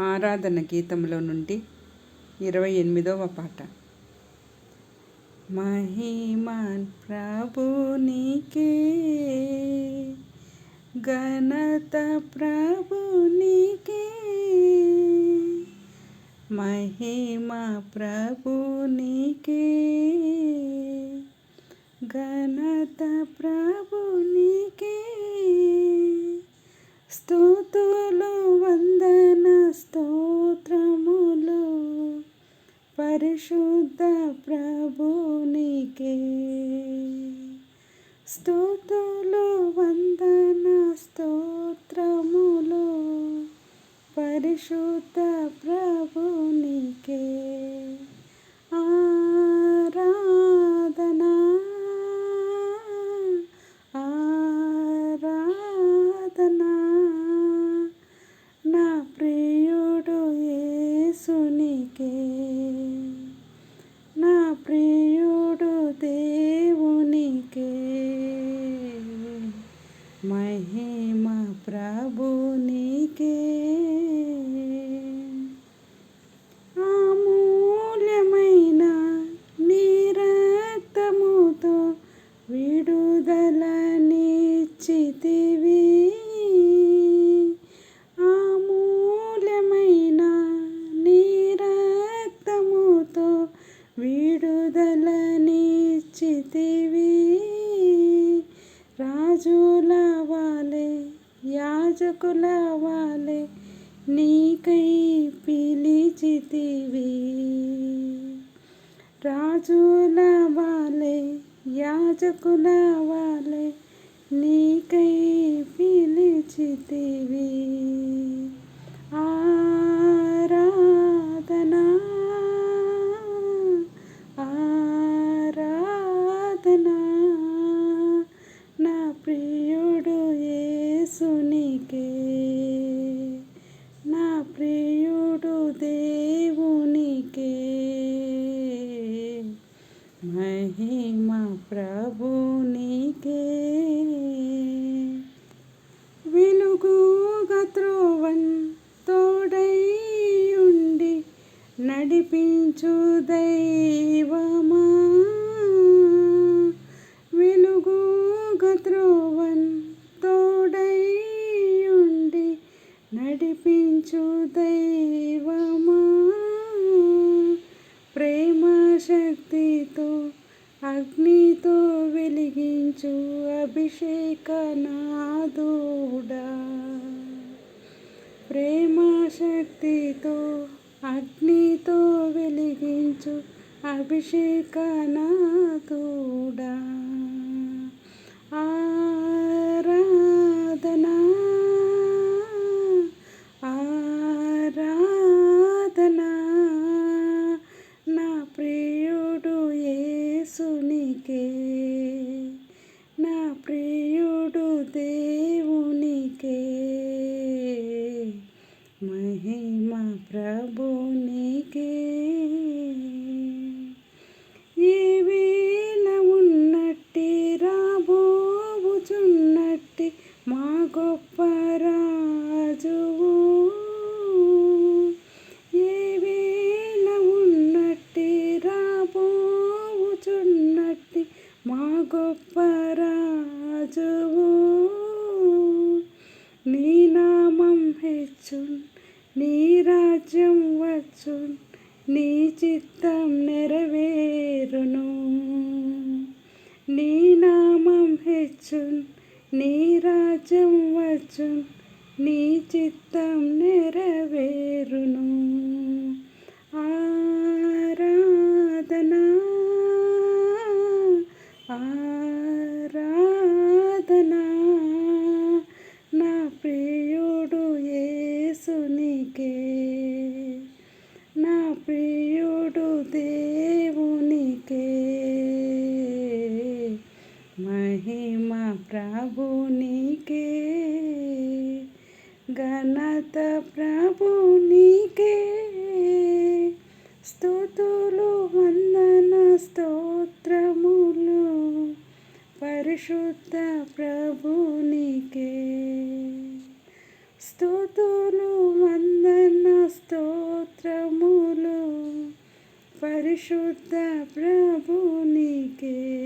ఆరాధన గీతంలో నుండి ఇరవై ఎనిమిదవ పాట. మహిమాన్ ప్రభునికే ఘనత ప్రభునికే మహిమా ప్రభునికే ఘనత ప్రభునికే స్తోతులు వంద పరిశుద్ధ ప్రభునికే. స్తోతులు వందన స్తోత్రములు పరిశుద్ధ ప్రభునికే. మహిమ ప్రభునికే అమూల్యమైన నీ విడుదల విడుదలనిచ్చితివి. అమూల్యమైన నీ విడుదల విడుదలనిచ్చితివి. రాజుల యాజకుల వాలే నీకై పిలిచితివి రాజుల వాలే యాజకుల వాలే నీకై పిలిచితివి నడిపించు దైవమా. వెలుగుగా త్రోవన్ తోడైయుండి నడిపించు దైవమా. ప్రేమ శక్తితో అగ్నితో వెలిగించు అభిషేక నాదుడా ప్రేమ శక్తితో అగ్నితో వెలిగించు అభిషేక గొప్ప రాజువు నీ నామం హెచ్చున్ నీ రాజ్యం వచ్చున్ నీ చిత్తం నెరవేరును. నీ నామం హెచ్చున్ నీ రాజ్యం వచ్చున్ నీ చిత్తం నెరవేరును. ఆ ప్రభు నీకే. ఘనత ప్రభు నీకే. స్థుతులు వందన స్తోత్రములు పరిశుద్ధ ప్రభు నీకే. స్థుతులు వందన స్తోత్రములు పరిశుద్ధ ప్రభు నీకే.